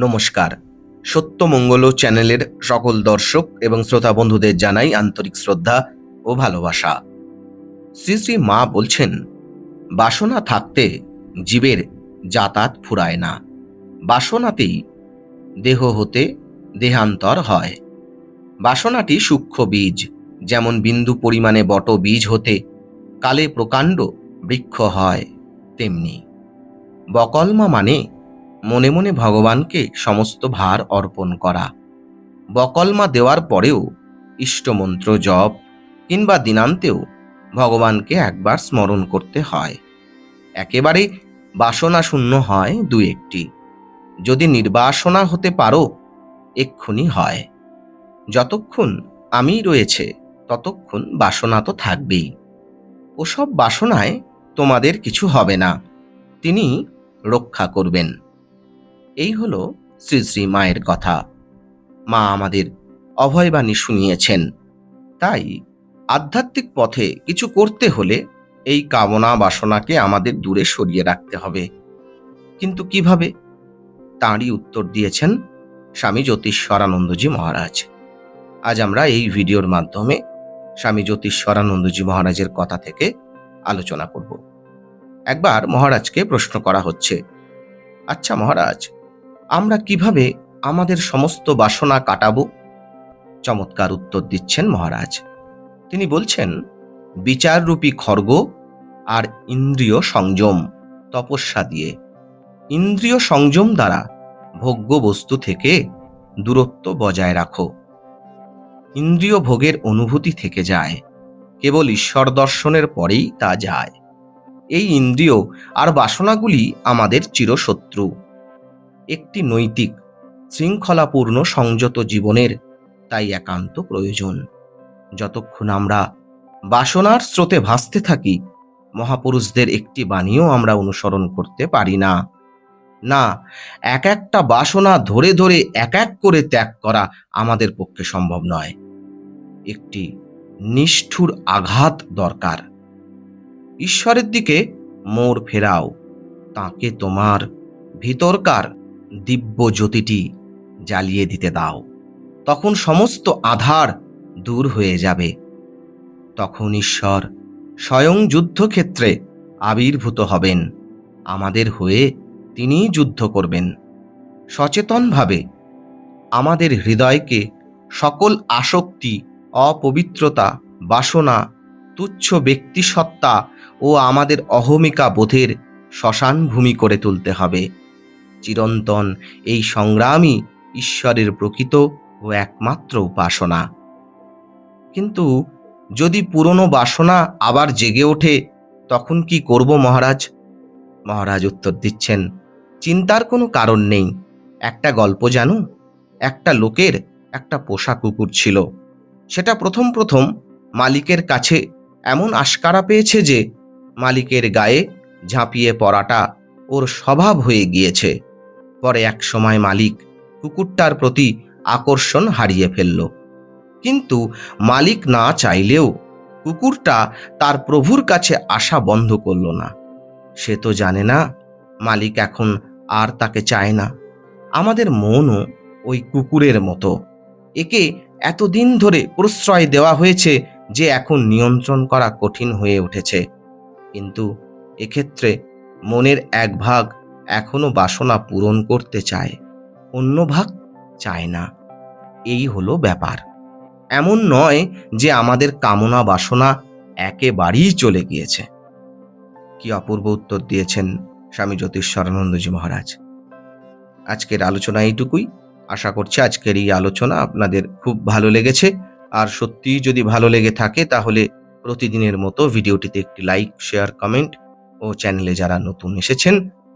নমস্কার। সত্যমঙ্গল চ্যানেলের সকল দর্শক এবং শ্রোতা বন্ধুদের জানাই আন্তরিক শ্রদ্ধা ও ভালোবাসা। শ্রী শ্রী মা বলছেন, বাসনা থাকতে জীবের যাতায়াত ফুরায় না। বাসনাতেই দেহ হতে দেহান্তর হয়। বাসনাটি সূক্ষ্ম বীজ, যেমন বিন্দু পরিমাণে বট বীজ হতে কালে প্রকাণ্ড বৃক্ষ হয় তেমনি। বকলমা মানে মনে মনে ভগবানকে সমস্ত ভার অর্পণ করা। বকলমা দেওয়ার পরেও ইষ্টমন্ত্র জপ কিংবা দিনান্তেও ভগবানকে একবার স্মরণ করতে হয়। একেবারে বাসনা শূন্য হয় দু একটি। যদি নির্বাসনা হতে পারো, এক্ষুনি হয়। যতক্ষণ আমি রয়েছে, ততক্ষণ বাসনা তো থাকবেই। ওসব বাসনায় তোমাদের কিছু হবে না। তিনি রক্ষা করবেন। এই হলো শ্রী শ্রী মায়ের কথা। মা আমাদের অভয়বাণী শুনিয়েছেন। তাই আধ্যাত্মিক পথে কিছু করতে হলে এই কামনা বাসনাকে আমাদের দূরে সরিয়ে রাখতে হবে। কিন্তু কীভাবে? তাঁরই উত্তর দিয়েছেন স্বামী জ্যোতিষ্বরানন্দজি মহারাজ। আজ আমরা এই ভিডিওর মাধ্যমে স্বামী জ্যোতিষ্বরানন্দজি মহারাজের কথা থেকে আলোচনা করব। একবার মহারাজকে প্রশ্ন করা হচ্ছে আচ্ছা মহারাজ আমরা কীভাবে আমাদের সমস্ত বাসনা কাটাবো? চমৎকার উত্তর দিচ্ছেন মহারাজ। তিনি বলছেন, বিচাররূপী খর্গ আর ইন্দ্রিয় সংযম, তপস্যা দিয়ে। ইন্দ্রিয় সংযম দ্বারা ভোগ্য বস্তু থেকে দূরত্ব বজায় রাখো। ইন্দ্রিয় ভোগের অনুভূতি থেকে যায়, কেবল ঈশ্বর দর্শনের পরেই তা যায়। এই ইন্দ্রিয় আর বাসনাগুলি আমাদের চিরশত্রু। একটি নৈতিক, শৃঙ্খলাপূর্ণ সংযত জীবনের তাই একান্ত প্রয়োজন। যতক্ষণ আমরা বাসনার স্রোতে ভাসতে থাকি, মহাপুরুষদের একটি বাণীও আমরা অনুসরণ করতে পারি না। না, এক একটা বাসনা ধরে ধরে এক এক করে ত্যাগ করা আমাদের পক্ষে সম্ভব নয়। একটি নিষ্ঠুর আঘাত দরকার। ঈশ্বরের দিকে মোর ফেরাও, তাকে তোমার ভিতরকার দিব্য জ্যোতিটি জ্বালিয়ে দিতে দাও। তখন সমস্ত আধার দূর হয়ে যাবে। তখন ঈশ্বর স্বয়ং যুদ্ধক্ষেত্রে আবির্ভূত হবেন। আমাদের হয়ে তিনিই যুদ্ধ করবেন। সচেতনভাবে আমাদের হৃদয়কে সকল আসক্তি, অপবিত্রতা, বাসনা, তুচ্ছ ব্যক্তিসত্তা ও আমাদের অহমিকা বোধের শ্মশান ভূমি করে তুলতে হবে। চিরন্তন এই সংগ্রামই ঈশ্বরের প্রকৃত ও একমাত্র উপাসনা। কিন্তু যদি পুরনো বাসনা আবার জেগে ওঠে, তখন কি করব মহারাজ? মহারাজ উত্তর দিচ্ছেন, চিন্তার কোনো কারণ নেই। একটা গল্প জানো? একটা লোকের একটা পোষা কুকুর ছিল। সেটা প্রথম প্রথম মালিকের কাছে এমন আশকারা পেয়েছে যে, মালিকের গায়ে ঝাঁপিয়ে পড়াটা ওর স্বভাব হয়ে গিয়েছে। পরে এক সময় মালিক কুকুরটার প্রতি আকর্ষণ হারিয়ে ফেলল। কিন্তু মালিক না চাইলেও কুকুরটা তার প্রভুর কাছে আসা বন্ধ করল না। সে তো জানে না, মালিক এখন আর তাকে চায় না। আমাদের মনও ওই কুকুরের মতো। একে এতদিন ধরে প্রশ্রয় দেওয়া হয়েছে যে এখন নিয়ন্ত্রণ করা কঠিন হয়ে উঠেছে। কিন্তু এক্ষেত্রে মনের এক ভাগ এখনও বাসনা পূরণ করতে চায়, অন্য ভাগ চায় না। এই হলো ব্যাপার। এমন নয় যে আমাদের কামনা বাসনা একেবারেই চলে গিয়েছে। কি অপূর্ব উত্তর দিয়েছেন স্বামী জ্যোতিষ্বরানন্দজি মহারাজ। আজকের আলোচনা এইটুকুই। আশা করছি আজকের এই আলোচনা আপনাদের খুব ভালো লেগেছে। আর সত্যি যদি ভালো লেগে থাকে তাহলে প্রতিদিনের মতো ভিডিওটিতে একটি লাইক, শেয়ার, কমেন্ট ও চ্যানেলে যারা নতুন এসেছেন